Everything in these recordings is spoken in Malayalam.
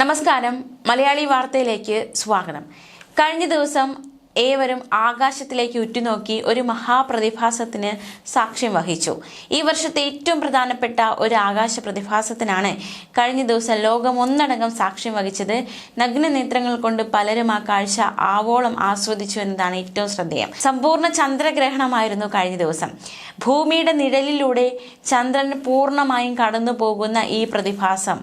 നമസ്കാരം. മലയാളി വാർത്തയിലേക്ക് സ്വാഗതം. കഴിഞ്ഞ ദിവസം ഏവരും ആകാശത്തിലേക്ക് ഉറ്റുനോക്കി ഒരു മഹാപ്രതിഭാസത്തിന് സാക്ഷ്യം വഹിച്ചു. ഈ വർഷത്തെ ഏറ്റവും പ്രധാനപ്പെട്ട ഒരു ആകാശ പ്രതിഭാസത്തിനാണ് കഴിഞ്ഞ ദിവസം ലോകം ഒന്നടങ്കം സാക്ഷ്യം വഹിച്ചത്. നഗ്ന നേത്രങ്ങൾ കൊണ്ട് പലരും ആ കാഴ്ച ആവോളം ആസ്വദിച്ചു എന്നതാണ് ഏറ്റവും ശ്രദ്ധേയം. സമ്പൂർണ ചന്ദ്രഗ്രഹണമായിരുന്നു കഴിഞ്ഞ ദിവസം. ഭൂമിയുടെ നിഴലിലൂടെ ചന്ദ്രൻ പൂർണമായും കടന്നു പോകുന്ന ഈ പ്രതിഭാസം.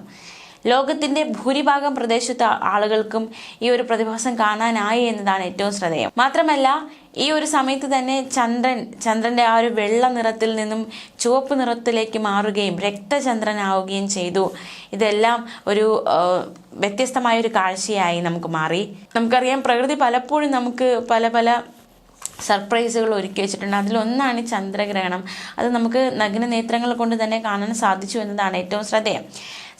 ലോകത്തിന്റെ ഭൂരിഭാഗം പ്രദേശത്ത് ആളുകൾക്കും ഈ ഒരു പ്രതിഭാസം കാണാനായി എന്നതാണ് ഏറ്റവും ശ്രദ്ധേയം. മാത്രമല്ല ഈ ഒരു സമയത്ത് തന്നെ ചന്ദ്രൻ ചന്ദ്രന്റെ ആ ഒരു വെള്ള നിറത്തിൽ നിന്നും ചുവപ്പ് നിറത്തിലേക്ക് മാറുകയും രക്തചന്ദ്രനാവുകയും ചെയ്തു. ഇതെല്ലാം ഒരു വ്യത്യസ്തമായ ഒരു കാഴ്ചയായി നമുക്ക് മാറി. നമുക്കറിയാം പ്രകൃതി പലപ്പോഴും നമുക്ക് പല പല സർപ്രൈസുകൾ ഒരുക്കി വെച്ചിട്ടുണ്ട്. അതിലൊന്നാണ് ചന്ദ്രഗ്രഹണം. അത് നമുക്ക് നഗ്ന നേത്രങ്ങൾ കൊണ്ട് തന്നെ കാണാൻ സാധിച്ചു എന്നതാണ് ഏറ്റവും ശ്രദ്ധേയം.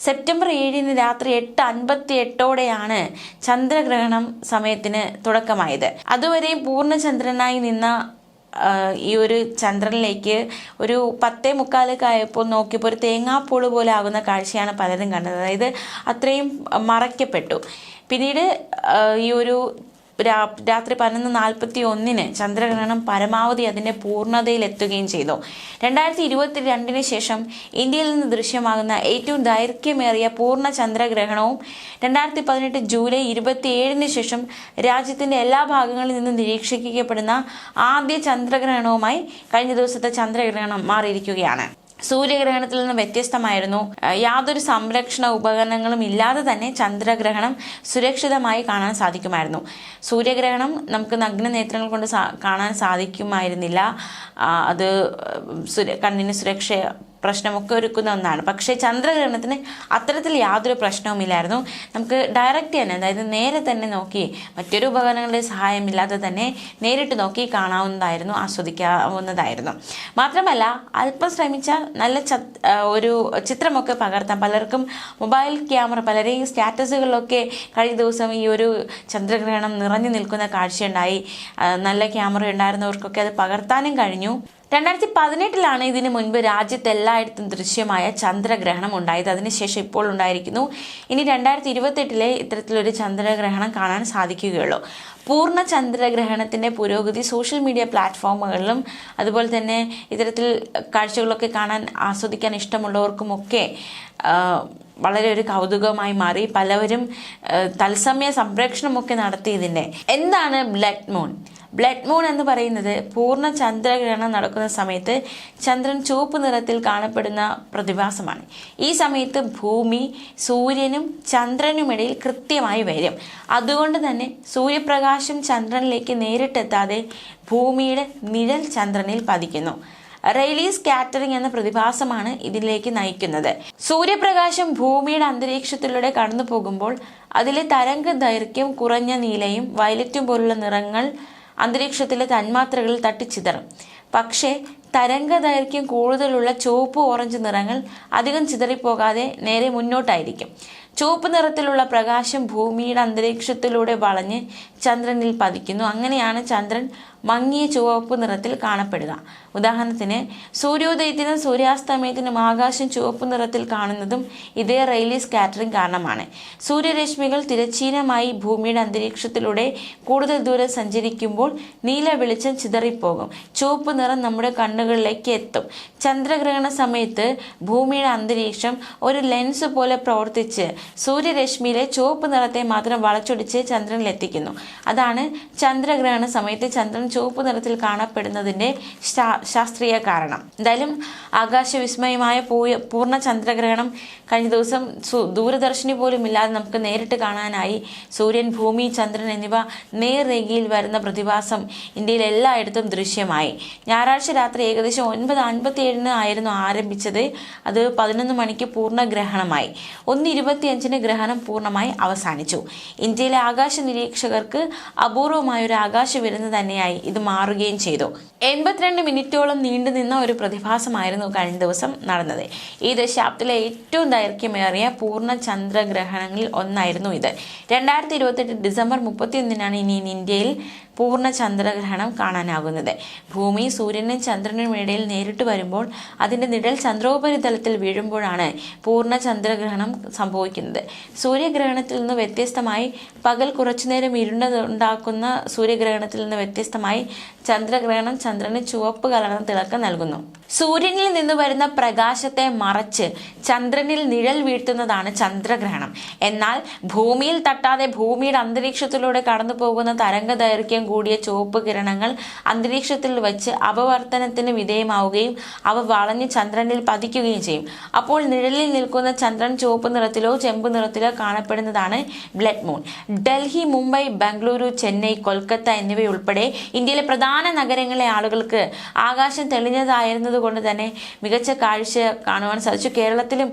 സെപ്റ്റംബർ ഏഴിന് രാത്രി എട്ട് അൻപത്തി എട്ടോടെയാണ് ചന്ദ്രഗ്രഹണം സമയത്തിന് തുടക്കമായത്. അതുവരെയും പൂർണചന്ദ്രനായി നിന്ന ഈ ഒരു ചന്ദ്രനിലേക്ക് ഒരു പത്തേ മുക്കാലൊക്കെ നോക്കിയപ്പോൾ ഒരു തേങ്ങാപ്പൂൾ പോലെ ആകുന്ന കാഴ്ചയാണ് പലരും കണ്ടത്. അതായത് അത്രയും മറയ്ക്കപ്പെട്ടു. പിന്നീട് ഈ ഒരു രാത്രി പതിനൊന്ന് നാൽപ്പത്തി ഒന്നിന് ചന്ദ്രഗ്രഹണം പരമാവധി അതിന്റെ പൂർണതയിൽ എത്തുകയും ചെയ്തു. രണ്ടായിരത്തി ഇരുപത്തി രണ്ടിന് ശേഷം ഇന്ത്യയിൽ നിന്ന് ദൃശ്യമാകുന്ന ഏറ്റവും ദൈർഘ്യമേറിയ പൂർണ ചന്ദ്രഗ്രഹണവും രണ്ടായിരത്തി പതിനെട്ട് ജൂലൈ ഇരുപത്തി ഏഴിന് ശേഷം രാജ്യത്തിന്റെ എല്ലാ ഭാഗങ്ങളിൽ നിന്നും നിരീക്ഷിക്കപ്പെടുന്ന ആദ്യ ചന്ദ്രഗ്രഹണവുമായി കഴിഞ്ഞ ദിവസത്തെ ചന്ദ്രഗ്രഹണം മാറിയിരിക്കുകയാണ്. സൂര്യഗ്രഹണത്തിൽ നിന്ന് വ്യത്യസ്തമായിരുന്നു. യാതൊരു സംരക്ഷണ ഉപകരണങ്ങളും ഇല്ലാതെ തന്നെ ചന്ദ്രഗ്രഹണം സുരക്ഷിതമായി കാണാൻ സാധിക്കുമായിരുന്നു. സൂര്യഗ്രഹണം നമുക്ക് നഗ്ന നേത്രങ്ങൾ കൊണ്ട് കാണാൻ സാധിക്കുമായിരുന്നില്ല. അത് കണ്ണിന് സുരക്ഷ പ്രശ്നമൊക്കെ ഒരുക്കുന്ന ഒന്നാണ്. പക്ഷേ ചന്ദ്രഗ്രഹണത്തിന് അത്തരത്തിൽ യാതൊരു പ്രശ്നവുമില്ലായിരുന്നു നമുക്ക് ഡയറക്റ്റ് തന്നെ അതായത് നേരെ തന്നെ നോക്കി മറ്റൊരു ഉപകരണങ്ങളുടെ സഹായമില്ലാതെ തന്നെ നേരിട്ട് നോക്കി കാണാവുന്നതായിരുന്നു ആസ്വദിക്കാവുന്നതായിരുന്നു. മാത്രമല്ല അല്പം ശ്രമിച്ചാൽ നല്ല ഒരു ചിത്രമൊക്കെ പകർത്താൻ പലർക്കും മൊബൈൽ ക്യാമറ പലരെയും സ്റ്റാറ്റസുകളിലൊക്കെ കഴിഞ്ഞ ദിവസം ഈ ഒരു ചന്ദ്രഗ്രഹണം നിറഞ്ഞു നിൽക്കുന്ന കാഴ്ചയുണ്ടായി. നല്ല ക്യാമറ ഉണ്ടായിരുന്നവർക്കൊക്കെ അത് പകർത്താനും കഴിഞ്ഞു. രണ്ടായിരത്തി പതിനെട്ടിലാണ് ഇതിനു മുൻപ് രാജ്യത്ത് എല്ലായിടത്തും ദൃശ്യമായ ചന്ദ്രഗ്രഹണം ഉണ്ടായത്. അതിനുശേഷം ഇപ്പോൾ ഉണ്ടായിരിക്കുന്നു. ഇനി രണ്ടായിരത്തി ഇരുപത്തെട്ടിലെ ഇത്തരത്തിലൊരു ചന്ദ്രഗ്രഹണം കാണാൻ സാധിക്കുകയുള്ളൂ. പൂർണ ചന്ദ്രഗ്രഹണത്തിന്റെ പുരോഗതി സോഷ്യൽ മീഡിയ പ്ലാറ്റ്ഫോമുകളിലും അതുപോലെ തന്നെ ഇത്തരത്തിൽ കാഴ്ചകളൊക്കെ കാണാൻ ആസ്വദിക്കാൻ ഇഷ്ടമുള്ളവർക്കുമൊക്കെ വളരെ ഒരു കൗതുകമായി മാറി. പലവരും തത്സമയ സംപ്രേക്ഷണമൊക്കെ നടത്തിയതിന്റെ എന്താണ് ബ്ലഡ് മൂൺ? ബ്ലഡ് മൂൺ എന്ന് പറയുന്നത് പൂർണ ചന്ദ്രഗ്രഹണം നടക്കുന്ന സമയത്ത് ചന്ദ്രൻ ചുവപ്പ് നിറത്തിൽ കാണപ്പെടുന്ന പ്രതിഭാസമാണ്. ഈ സമയത്ത് ഭൂമി സൂര്യനും ചന്ദ്രനുമിടയിൽ കൃത്യമായി വരും. അതുകൊണ്ട് തന്നെ സൂര്യപ്രകാശം ചന്ദ്രനിലേക്ക് നേരിട്ടെത്താതെ ഭൂമിയുടെ നിഴൽ ചന്ദ്രനിൽ പതിക്കുന്നു. റെയിലി സ്കാറ്ററിംഗ് എന്ന പ്രതിഭാസമാണ് ഇതിലേക്ക് നയിക്കുന്നത്. സൂര്യപ്രകാശം ഭൂമിയുടെ അന്തരീക്ഷത്തിലൂടെ കടന്നു പോകുമ്പോൾ അതിലെ തരംഗ ദൈർഘ്യം കുറഞ്ഞ നീലയും വയലറ്റും പോലുള്ള നിറങ്ങൾ അന്തരീക്ഷത്തിലെ തന്മാത്രകളിൽ തട്ടിച്ചിതറും. പക്ഷേ തരംഗ ദൈർഘ്യം കൂടുതലുള്ള ചുവപ്പ് ഓറഞ്ച് നിറങ്ങൾ അധികം ചിതറിപ്പോകാതെ നേരെ മുന്നോട്ടായിരിക്കും. ചുവപ്പ് നിറത്തിലുള്ള പ്രകാശം ഭൂമിയുടെ അന്തരീക്ഷത്തിലൂടെ വളഞ്ഞ് ചന്ദ്രനിൽ പതിക്കുന്നു. അങ്ങനെയാണ് ചന്ദ്രൻ മങ്ങിയ ചുവപ്പ് നിറത്തിൽ കാണപ്പെടുക. ഉദാഹരണത്തിന് സൂര്യോദയത്തിനും സൂര്യാസ്തമയത്തിനും ആകാശം ചുവപ്പ് നിറത്തിൽ കാണുന്നതും ഇതേ റെയിലി സ്കാറ്ററിംഗ് കാരണമാണ്. സൂര്യരശ്മികൾ തിരച്ചീനമായി ഭൂമിയുടെ അന്തരീക്ഷത്തിലൂടെ കൂടുതൽ ദൂരം സഞ്ചരിക്കുമ്പോൾ നീല വെളിച്ചം ചിതറിപ്പോകും. ചുവപ്പ് നിറം നമ്മുടെ കണ്ണുകളിലേക്ക് എത്തും. ചന്ദ്രഗ്രഹണ സമയത്ത് ഭൂമിയുടെ അന്തരീക്ഷം ഒരു ലെൻസ് പോലെ പ്രവർത്തിച്ച് സൂര്യരശ്മിയിലെ ചുവപ്പ് നിറത്തെ മാത്രം വളച്ചൊടിച്ച് ചന്ദ്രനിൽ എത്തിക്കുന്നു. അതാണ് ചന്ദ്രഗ്രഹണ സമയത്ത് ചന്ദ്രൻ ചുവപ്പ് നിറത്തിൽ കാണപ്പെടുന്നതിന്റെ ശാസ്ത്രീയ കാരണം. എന്തായാലും ആകാശവിസ്മയമായ പൂർണ ചന്ദ്രഗ്രഹണം കഴിഞ്ഞ ദിവസം ദൂരദർശിനി പോലും ഇല്ലാതെ നമുക്ക് നേരിട്ട് കാണാനായി സൂര്യൻ ഭൂമി ചന്ദ്രൻ എന്നിവ നേർരേഖയിൽ വരുന്ന പ്രതിഭാസം ഇന്ത്യയിൽ എല്ലായിടത്തും ദൃശ്യമായി. ഞായറാഴ്ച രാത്രി ഏകദേശം ഒൻപത് അൻപത്തി ഏഴിന് ആയിരുന്നു ആരംഭിച്ചത്. അത് പതിനൊന്ന് മണിക്ക് പൂർണ ഗ്രഹണമായി ഒന്ന് ഇരുപത്തിയഞ്ചിന് ഗ്രഹണം പൂർണമായി അവസാനിച്ചു. ഇന്ത്യയിലെ ആകാശ നിരീക്ഷകർക്ക് അപൂർവമായ ഒരു ആകാശ വിരുന്ന് തന്നെയായി എന്തായി ഇത് മാറുകയും ചെയ്തു. എൺപത്തിരണ്ട് മിനിറ്റോളം നീണ്ടു നിന്ന ഒരു പ്രതിഭാസമായിരുന്നു കഴിഞ്ഞ ദിവസം നടന്നത്. ഈ ദശാബ്ദത്തിലെ ഏറ്റവും ദൈർഘ്യമേറിയ പൂർണ ചന്ദ്രഗ്രഹണങ്ങളിൽ ഒന്നായിരുന്നു ഇത്. രണ്ടായിരത്തി ഇരുപത്തെട്ട് ഡിസംബർ മുപ്പത്തിയൊന്നിനാണ് ഇനി ഇന്ത്യയിൽ പൂർണ ചന്ദ്രഗ്രഹണം കാണാനാകുന്നത്. ഭൂമി സൂര്യനും ചന്ദ്രനും ഇടയിൽ നേരിട്ട് വരുമ്പോൾ അതിന്റെ നിഴൽ ചന്ദ്രോപരിതലത്തിൽ വീഴുമ്പോഴാണ് പൂർണ ചന്ദ്രഗ്രഹണം സംഭവിക്കുന്നത്. സൂര്യഗ്രഹണത്തിൽ നിന്ന് വ്യത്യസ്തമായി പകൽ കുറച്ചുനേരം ഇരുണ്ടുണ്ടാക്കുന്ന സൂര്യഗ്രഹണത്തിൽ നിന്ന് വ്യത്യസ്തമായി ചന്ദ്രഗ്രഹണം ചന്ദ്രന് ചുവപ്പ് കലർന്ന തിളക്കം നൽകുന്നു. സൂര്യനിൽ നിന്ന് വരുന്ന പ്രകാശത്തെ മറച്ച് ചന്ദ്രനിൽ നിഴൽ വീഴ്ത്തുന്നതാണ് ചന്ദ്രഗ്രഹണം. എന്നാൽ ഭൂമിയിൽ തട്ടാതെ ഭൂമിയുടെ അന്തരീക്ഷത്തിലൂടെ കടന്നു പോകുന്ന തരംഗ ദൈർഘ്യം കൂടിയ ചുവപ്പ് കിരണങ്ങൾ അന്തരീക്ഷത്തിൽ വച്ച് അപവർത്തനത്തിന് വിധേയമാവുകയും അവ വളഞ്ഞ് ചന്ദ്രനിൽ പതിക്കുകയും ചെയ്യും. അപ്പോൾ നിഴലിൽ നിൽക്കുന്ന ചന്ദ്രൻ ചുവപ്പ് നിറത്തിലോ ചെമ്പ് നിറത്തിലോ കാണപ്പെടുന്നതാണ് ബ്ലഡ് മൂൺ. ഡൽഹി മുംബൈ ബംഗളൂരു ചെന്നൈ കൊൽക്കത്ത എന്നിവയുൾപ്പെടെ ഇന്ത്യയിലെ പ്രധാന നഗരങ്ങളിലെ ആളുകൾക്ക് ആകാശം തെളിഞ്ഞതായിരുന്നതുകൊണ്ട് തന്നെ മികച്ച കാഴ്ച കാണുവാൻ സാധിച്ചു. കേരളത്തിലും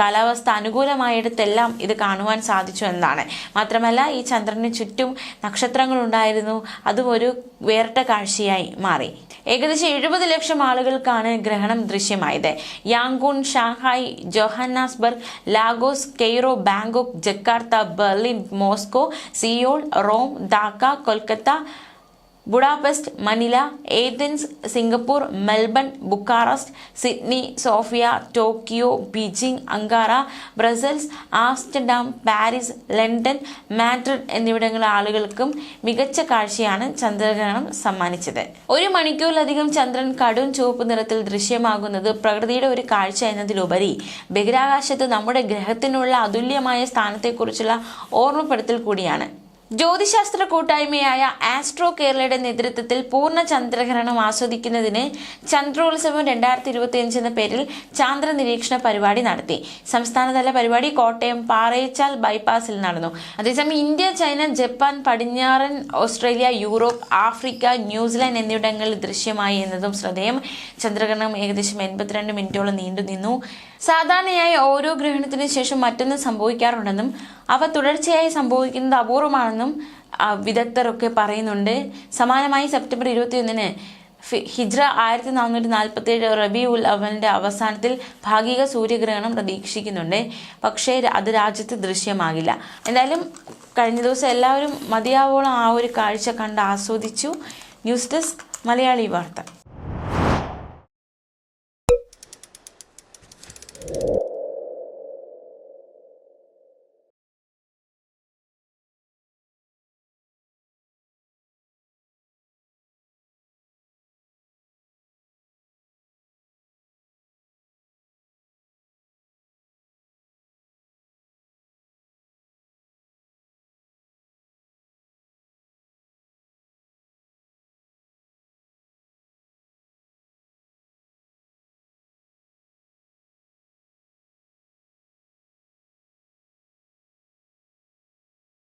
കാലാവസ്ഥ അനുകൂലമായിടത്തെല്ലാം ഇത് കാണുവാൻ സാധിച്ചു എന്നാണ്. മാത്രമല്ല ഈ ചന്ദ്രന് ചുറ്റും നക്ഷത്രങ്ങൾ ഉണ്ടായിരുന്നു അതും ഒരു വേറിട്ട കാഴ്ചയായി മാറി. ഏകദേശം എഴുപത് ലക്ഷം ആളുകൾക്കാണ് ഗ്രഹണം ദൃശ്യമായത്. Yangon Shanghai Johannesburg Lagos Cairo Bangkok Jakarta Berlin Moscow Seoul Rome Dhaka Kolkata Budapest Manila Athens Singapore Melbourne Bucharest Sydney Sofia Tokyo Beijing Ankara Brussels Amsterdam Paris London Madrid എന്നിവിടങ്ങളിലെ ആളുകൾക്കും മികച്ച കാഴ്ചയാണ് ചന്ദ്രഗ്രഹണം സമ്മാനിച്ചത്. ഒരു മണിക്കൂറിലധികം ചന്ദ്രൻ കടും ചുവപ്പ് നിറത്തിൽ ദൃശ്യമാകുന്നത് പ്രകൃതിയുടെ ഒരു കാഴ്ച എന്നതിലുപരി ബഹിരാകാശത്ത് നമ്മുടെ ഗ്രഹത്തിനുള്ള അതുല്യമായ സ്ഥാനത്തെക്കുറിച്ചുള്ള ഓർമ്മപ്പെടുത്തൽ കൂടിയാണ്. ജ്യോതിശാസ്ത്ര കൂട്ടായ്മയായ ആസ്ട്രോ കേരളയുടെ നേതൃത്വത്തിൽ പൂർണ ചന്ദ്രഗ്രഹണം ആസ്വദിക്കുന്നതിന് ചന്ദ്രോത്സവം രണ്ടായിരത്തി ഇരുപത്തിയഞ്ച് എന്ന പേരിൽ ചാന്ദ്ര നിരീക്ഷണ പരിപാടി നടത്തി. സംസ്ഥാനതല പരിപാടി കോട്ടയം പാറയച്ചാൽ ബൈപ്പാസിൽ നടന്നു. അതേസമയം ഇന്ത്യ ചൈന ജപ്പാൻ പടിഞ്ഞാറൻ Australia Europe Africa New Zealand എന്നിവിടങ്ങളിൽ ദൃശ്യമായി എന്നതും ശ്രദ്ധേയം. ചന്ദ്രഗ്രഹണം ഏകദേശം എൺപത്തിരണ്ട് മിനിറ്റോളം നീണ്ടു നിന്നു സാധാരണയായി ഓരോ ഗ്രഹണത്തിനു ശേഷം മറ്റൊന്ന് സംഭവിക്കാറുണ്ടെന്നും അവ തുടർച്ചയായി സംഭവിക്കുന്നത് അപൂർവമാണെന്നും വിദഗ്ധരൊക്കെ പറയുന്നുണ്ട്. സമാനമായി സെപ്റ്റംബർ ഇരുപത്തിയൊന്നിന് ഹിജ്ര ആയിരത്തി നാനൂറ്റി നാൽപ്പത്തി ഏഴ് റബി ഉൽ അവലിന്റെ അവസാനത്തിൽ ഭാഗിക സൂര്യഗ്രഹണം പ്രതീക്ഷിക്കുന്നുണ്ട്. പക്ഷേ അത് രാജ്യത്ത് ദൃശ്യമാകില്ല. എന്തായാലും കഴിഞ്ഞ ദിവസം എല്ലാവരും മതിയാവോളം ആ ഒരു കാഴ്ച കണ്ട് ആസ്വദിച്ചു. ന്യൂസ് ഡെസ്ക് മലയാളി വാർത്ത.